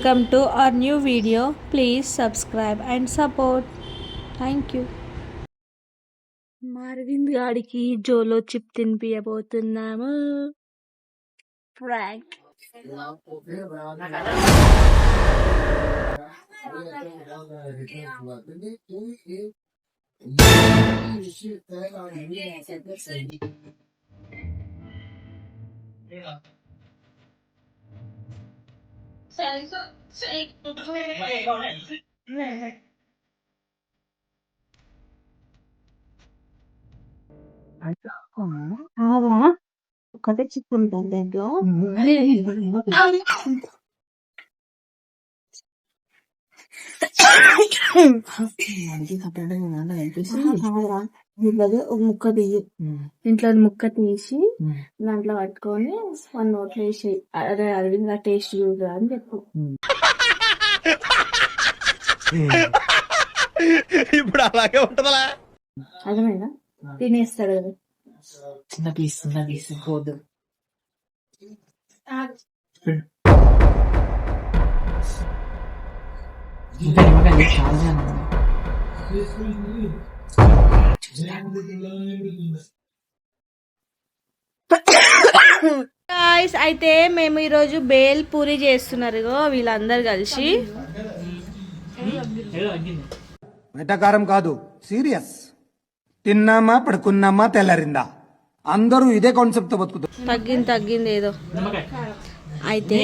welcome to our new video please subscribe and support thank you మా అరవింద్ గాడికి జోలో chip 네. 아, 가득 찍으면 안 되죠? 아, దీంట్లో ఒక ముక్క తీయి. ఇంట్లో ముక్క తీసి దాంట్లో పట్టుకొని వన్ నోట్లో వేసి అరే అరవింద్ టేస్ట్ చూడరా అని చెప్పు. ఇప్పుడు అలాగే ఉంటదలా అర్థమైందా? తినేస్తాడు కదా. చిన్న పీస్ చిన్న పీస్ పోదు. ఇంకా నిమ్మకాయ గాయ్స్ అయితే మేము ఈరోజు బేల్ పూరి చేస్తున్నారు వీళ్ళందరూ కలిసి. వెటకారం కాదు సీరియస్. తిన్నామా పడుకున్నామా తెల్లరిందా? అందరూ ఇదే కాన్సెప్ట్తో బతుకుతారు తగ్గింది తగ్గింది ఏదో. అయితే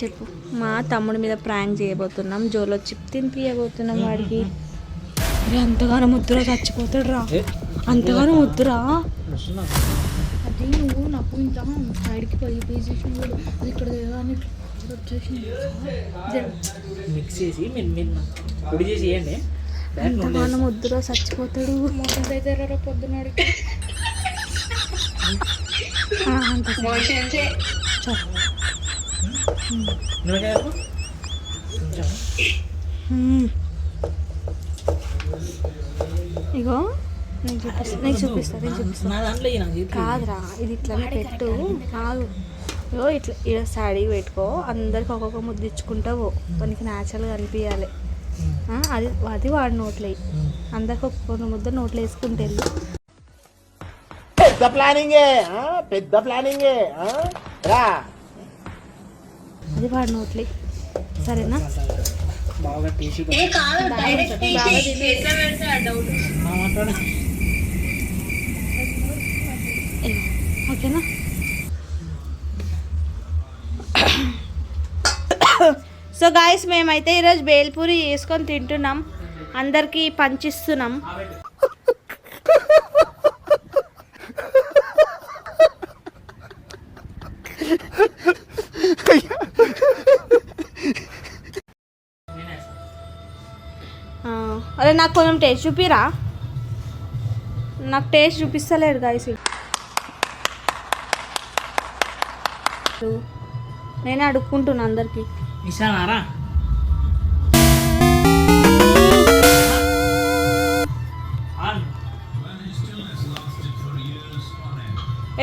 చెప్పు. మా తమ్ముడి మీద ప్రాంక్ చేయబోతున్నాం. జోలో చిప్ తినిపించబోతున్నాం వాడికి. అరే అంతగానో ముద్దురా చచ్చిపోతాడు రా అంతగానో ముద్దురా. అది నువ్వు నాకు ఇంత సైడ్కి పోయి పొజిషన్ అది ఇక్కడ మిక్స్ చేసి మీరు మీరు పొడి చేసి వేయండి అంతగానో ముద్దురా చచ్చిపోతాడు. అయితే పొద్దున్నాడు అంత. ఇగో నేను చూపిస్తా నీకు చూపిస్తా నేను చూపిస్తా నా దాంట్లో ఇయ్యి నాకు చేతికి. కాదురా ఇది ఇట్లనే పెట్టు కాదు ఇగో ఇట్లా ఇక్కడ సాడీ పెట్టుకో అందరికి ఒక్కొక్క ముద్ద ఇచ్చుకుంటావు మనకి న్యాచురల్గా అనిపించాలి ఆ, అది అది వాడి నోట్లో. అందరికి ఒక్కొక్క ముద్ద నోట్లో వేసుకుంటే వెళ్ళు. పెద్ద ప్లానింగే ఆ? పెద్ద ప్లానింగే ఆ? రా అది వాడి నోట్లో. సరేనా బాగా తీసి. ఓకేనా? సో గాయస్ మేమైతే ఈరోజు బేల్పూరి చేసుకొని తింటున్నాం. అందరికీ పంచిస్తున్నాం ఆ, అరే నాకు కొంచెం టేస్ట్ చూపిరా. నాకు టేస్ట్ చూపిస్తలేడు గాయస్ నేనే అడుక్కుంటున్నా అందరికి.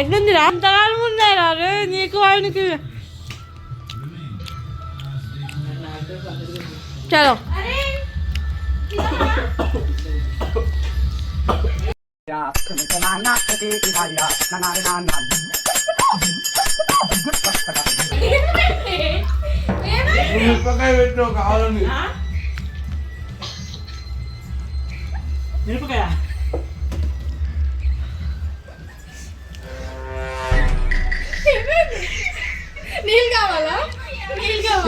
ఎట్లుంది రా అంతగానం ఉన్నారా రే నీకు ఆయనకి. చలో. మిరపకాయ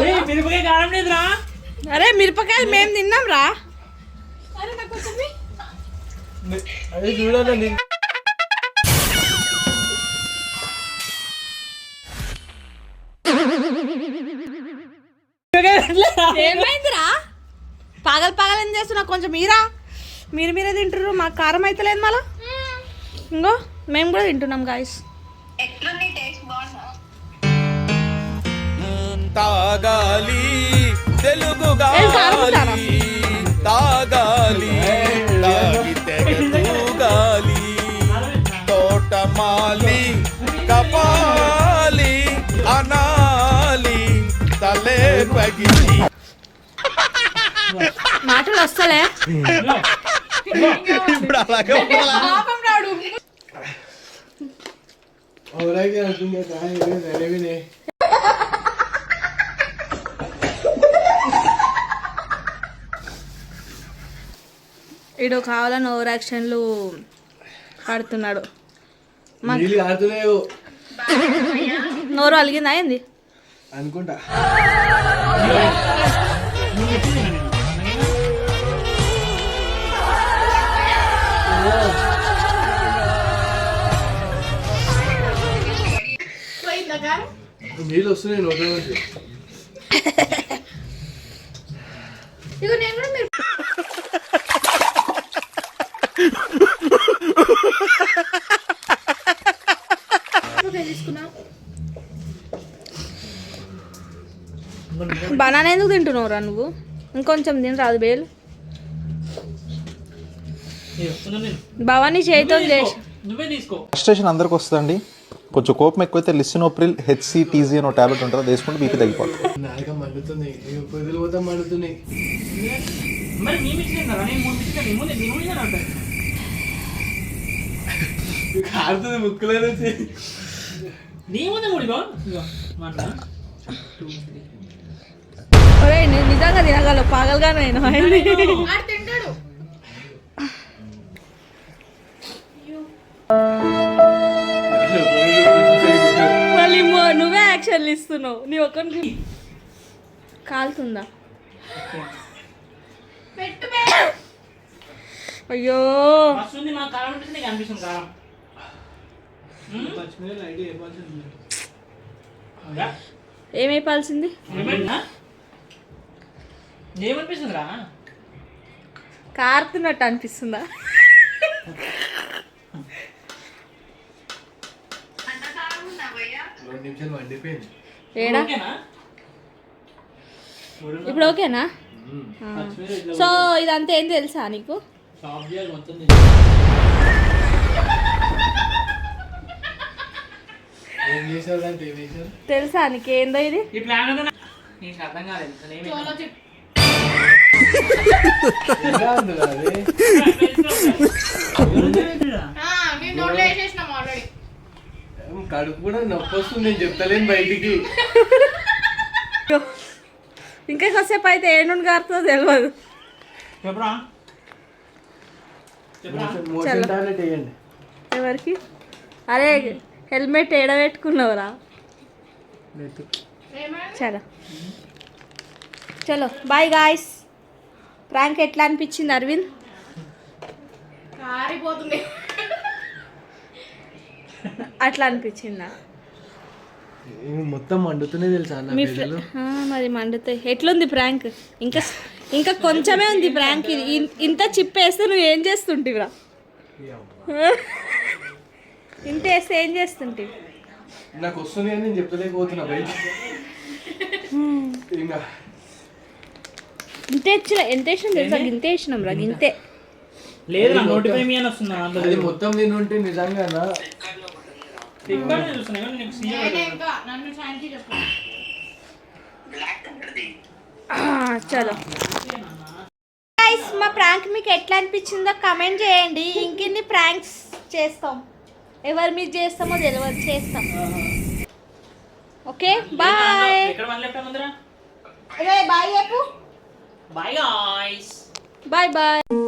ఏయ్, మిరపకాయ కారం లేదురా. అరే మిరపకాయలు మేము తిన్నాం రా ఏమైందిరా? పగలు పగలు ఏం చేస్తున్నా? కొంచెం మీరా? మీరు మీరే తింటారు మాకు కారం అయితే లేదు మళ్ళా ఇంకో మేము కూడా తింటున్నాం గాయస్ తాగాలి తెలుగు మాటలు వస్తలే. ఇప్పుడు అలాగే ఉండాలా? ఇడు కావాలని ఓవర్ యాక్షన్లు కారుతున్నాయో నోరు అలిగిందా ఏంది? అనుకుంటా. నీళ్ళు వస్తున్నాయి నోట్లో నుంచి బనానా ఎందుకు తింటున్నావురా నువ్వు? ఇంకొంచెం తిని రాదు బేలు. భవానీ తీసుకో. ఫ్రస్ట్రేషన్ అందరికి వస్తుందండి. కొంచెం కోపం ఎక్కువైతే లిసినోప్రిల్ హెచ్సిటీజీ అని ఒక టాబ్లెట్ ఉంటుంది అది వేసుకుంటే బీపీ తగ్గిపోతుంది. నిజంగా తినగలవు పాగలుగా నేను మళ్ళీ నువ్వే యాక్షన్లు ఇస్తున్నావు. నీ ఒక్కరికి కాలుతుందా? అయ్యో. వస్తుంది మా కారం ఉంటుంది నీకు అనిపిస్తుంది కారం అవునా? ఏమైపోవాల్సింది ఏమైందా? ఏమనిపిస్తుందిరా? కారుతున్నట్టు అనిపిస్తుందా? ఏడా? ఇప్పుడు ఓకేనా? సో ఇదంతా ఏం తెలుసా నీకు? తెలుసా నీకు? ఏందో ఇది? ఈ ప్లాన్ ఉందా నీకు అర్థం కాలేదు. కడుపు కూడా నొప్పి వస్తుంది నేను చెప్తలేను బయటికి ఇంకా కొద్దిసేపు అయితే ఏ నుండి కారుతుందో తెలియదు ఎవరికి? అరే హెల్మెట్ ఏడబెట్టుకున్నావురా చలో. చలో. Bye guys. ప్రాంక్ ఎట్లా అనిపించింది అరవింద్? అట్లా అనిపించిందా? మొత్తం మండుతూనే తెలుసా మీ పేర్లు ఫ్రె- ఆ, మరి మండుతాయి ఎట్లుంది ప్రాంక్ ఇంకా ఇంకా కొంచెమే ఉంది ప్రాంక్ ఇది. ఇన్- ఇంత చిప్పేస్తే నువ్వు ఏం చేస్తుంటివిరా? ఇంత వేస్తే ఏం చేస్తుంటివి? నాకు వస్తుంది అని నేను చెప్పలేకపోతున్నా బయటికి. ఇంకా ఇంత ఇచ్చిన ఎంత వేసినాం తెలుసా? గింతే వేసినాం రా గింతే లేదు నా నోటిఫై మీ అని వస్తున్నా అందులో. అది మొత్తం నేను ఉంటే నిజంగా చలో. గైస్ మా ప్రాంక్ మీకు ఎట్లా అనిపించిందో కమెంట్ చేయండి. ఇంకెన్ని ప్రాంక్స్ చేస్తాం? ఎవరు మీరు చేస్తామో తెలియదు చేస్తాం. ఓకే బాయ్ బాయ్ చెప్పు. Bye guys bye bye